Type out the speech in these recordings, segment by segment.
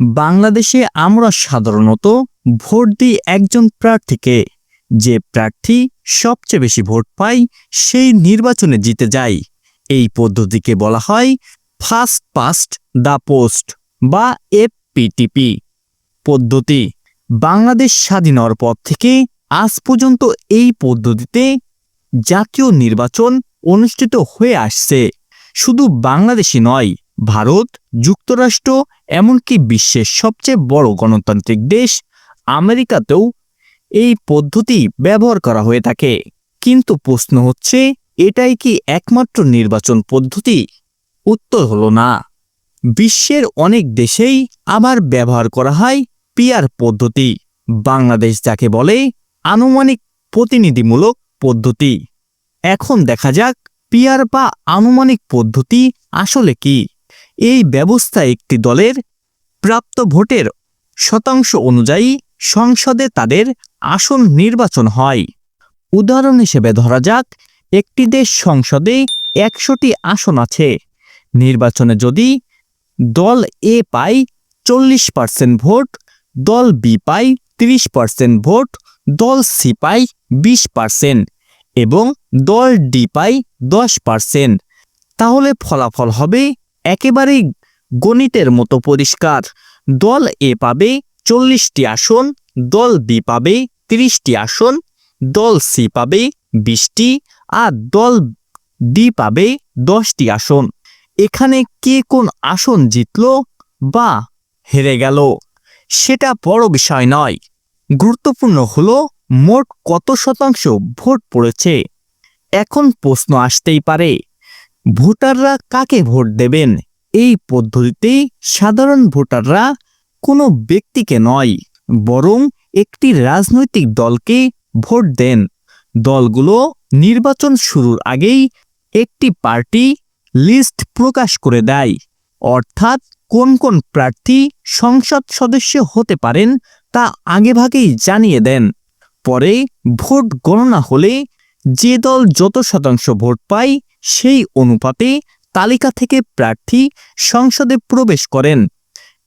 বাংলাদেশে আমরা সাধারণত ভোট দিই একজন প্রার্থীকে। যে প্রার্থী সবচেয়ে বেশি ভোট পায়, সেই নির্বাচনে জিতে যায়। এই পদ্ধতিকে বলা হয় ফার্স্ট পাস্ট দ্য পোস্ট বা এফপিটিপি পদ্ধতি। বাংলাদেশ স্বাধীন হওয়ার পর থেকে আজ পর্যন্ত এই পদ্ধতিতে জাতীয় নির্বাচন অনুষ্ঠিত হয়ে আসছে। শুধু বাংলাদেশই নয় ভারত, যুক্তরাষ্ট্র, এমনকি বিশ্বের সবচেয়ে বড় গণতান্ত্রিক দেশ আমেরিকাতেও এই পদ্ধতি ব্যবহার করা হয়ে থাকে। কিন্তু প্রশ্ন হচ্ছে, এটাই কি একমাত্র নির্বাচন পদ্ধতি? উত্তর হলো না। বিশ্বের অনেক দেশেই আবার ব্যবহার করা হয় পিয়ার পদ্ধতি। বাংলাদেশ যাকে বলে, আনুমানিক প্রতিনিধিমূলক পদ্ধতি। এখন দেখা যাক পিয়ার বা আনুমানিক পদ্ধতি আসলে কি। এই ব্যবস্থা একটি দলের প্রাপ্ত ভোটের শতাংশ অনুযায়ী সংসদে তাদের আসন নির্বাচন হয়। উদাহরণ হিসেবে ধরা যাক, একটি দেশ সংসদে একশোটি আসন আছে। নির্বাচনে যদি দল এ পায় চল্লিশ পার্সেন্ট ভোট, দল বি পায় তিরিশ পার্সেন্ট ভোট, দল সি পায় বিশ পার্সেন্ট এবং দল ডি পায় দশ পার্সেন্ট। তাহলে ফলাফল হবে একেবারেই গণিতের মতো পরিষ্কার। দল এ পাবে চল্লিশটি আসন, দল বি পাবে তিরিশটি আসন, দল সি পাবে বিশটি, আর দল ডি পাবে দশটি আসন। এখানে কে কোন আসন জিতল বা হেরে গেল, সেটা বড় বিষয় নয়। গুরুত্বপূর্ণ হল মোট কত শতাংশ ভোট পড়েছে। এখন প্রশ্ন আসতেই পারে ভোটাররা কাকে ভোট দেবেন? এই পদ্ধতিতে সাধারণ ভোটাররা কোনো ব্যক্তিকে নয়, বরং একটি রাজনৈতিক দলকে ভোট দেন। দলগুলো নির্বাচন শুরুর আগেই একটি পার্টি লিস্ট প্রকাশ করে দেয়, অর্থাৎ কোন কোন প্রার্থী সংসদ সদস্য হতে পারেন তা আগেভাগেই জানিয়ে দেন। পরে ভোট গণনা হলে যে দল যত শতাংশ ভোট পায় সেই অনুপাতে তালিকা থেকে প্রার্থী সংসদে প্রবেশ করেন।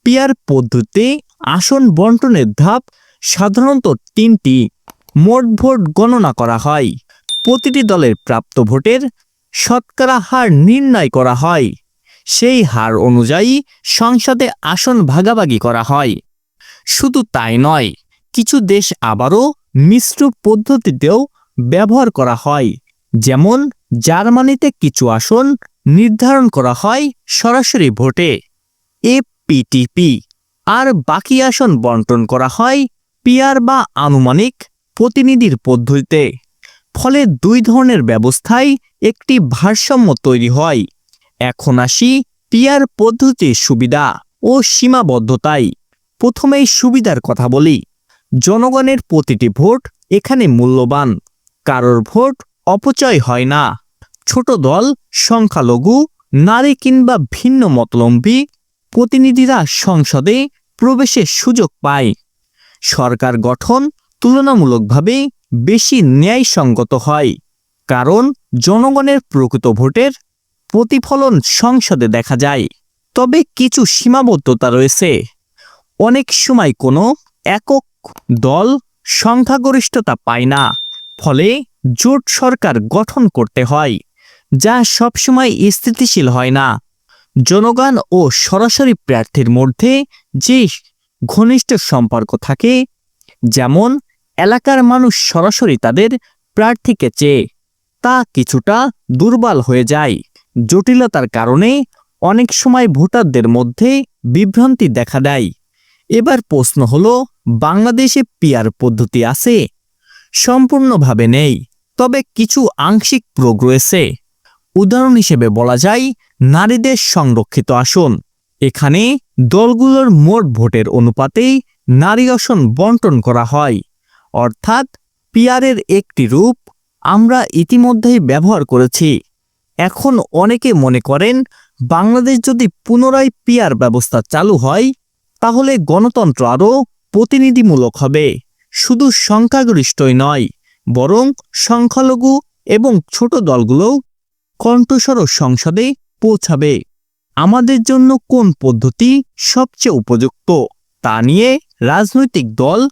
পিয়ার পদ্ধতিতে আসন বন্টনের ধাপ সাধারণত তিনটি, মোট ভোট গণনা করা হয়। প্রতিটি দলের প্রাপ্ত ভোটের শতকরা হার নির্ণয় করা হয়। সেই হার অনুযায়ী সংসদে আসন ভাগাভাগি করা হয়। শুধু তাই নয়, কিছু দেশ আবারও মিশ্র পদ্ধতিতেও ব্যবহার করা হয়। যেমন জার্মানিতে কিছু আসন নির্ধারণ করা হয় সরাসরি ভোটে। এপিটিপি আর বাকি আসন বন্টন করা হয় পিয়ার বা আনুমানিক প্রতিনিধির পদ্ধতিতে। ফলে দুই ধরনের ব্যবস্থায় একটি ভারসাম্য তৈরি হয়। এখন আসি পিয়ার পদ্ধতির সুবিধা ও সীমাবদ্ধতাই প্রথমেই সুবিধার কথা বলি। জনগণের প্রতিটি ভোট এখানে মূল্যবান। কারোর ভোট অপচয় হয় না। ছোট দল, সংখ্যালঘু, নারী কিংবা ভিন্ন মতলম্বী প্রতিনিধিরা সংসদে প্রবেশের সুযোগ পায়। সরকার গঠন তুলনামূলকভাবে বেশি ন্যায়সঙ্গত হয়, কারণ জনগণের প্রকৃত ভোটের প্রতিফলন সংসদে দেখা যায়। তবে কিছু সীমাবদ্ধতা রয়েছে। অনেক সময় কোনো একক দল সংখ্যাগরিষ্ঠতা পায় না, ফলে জোট সরকার গঠন করতে হয়। যা সবসময় স্থিতিশীল হয় না। জনগণ ও সরাসরি প্রার্থীর মধ্যে যে ঘনিষ্ঠ সম্পর্ক থাকে, যেমন এলাকার মানুষ সরাসরি তাদের প্রার্থীকে চেয়ে, তা কিছুটা দুর্বল হয়ে যায়। জটিলতার কারণে অনেক সময় ভোটারদের মধ্যে বিভ্রান্তি দেখা দেয়। এবার প্রশ্ন হলো, বাংলাদেশে পিয়ার পদ্ধতি আছে? সম্পূর্ণভাবে নেই, তবে কিছু আংশিক প্রয়োগ রয়েছে উদাহরণ হিসেবে বলা যায়, নারীদের সংরক্ষিত আসন। এখানে দলগুলোর মোট ভোটের অনুপাতেই নারী আসন বন্টন করা হয়। অর্থাৎ পিয়ারের একটি রূপ আমরা ইতিমধ্যেই ব্যবহার করেছি। এখন অনেকে মনে করেন, বাংলাদেশ যদি পুনরায় পিয়ার ব্যবস্থা চালু হয়, তাহলে গণতন্ত্র আরও প্রতিনিধিমূলক হবে। শুধু সংখ্যাগরিষ্ঠই নয়, বরং সংখ্যালঘু এবং ছোট দলগুলোও কণ্ঠস্বর সংসদে পৌঁছাবে। আমাদের জন্য কোন পদ্ধতি সবচেয়ে উপযুক্ত তা নিয়ে রাজনৈতিক দল,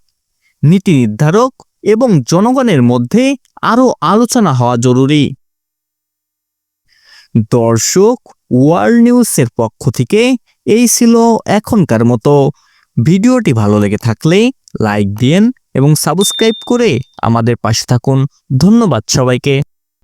নীতি নির্ধারক এবং জনগণের মধ্যে আরও আলোচনা হওয়া জরুরি। দর্শক, ওয়ার্ল্ড নিউজের পক্ষ থেকে এই ছিল এখনকার মতো। ভিডিওটি ভালো লেগে থাকলে লাইক দিন এবং সাবস্ক্রাইব করে আমাদের পাশে থাকুন। ধন্যবাদ সবাইকে।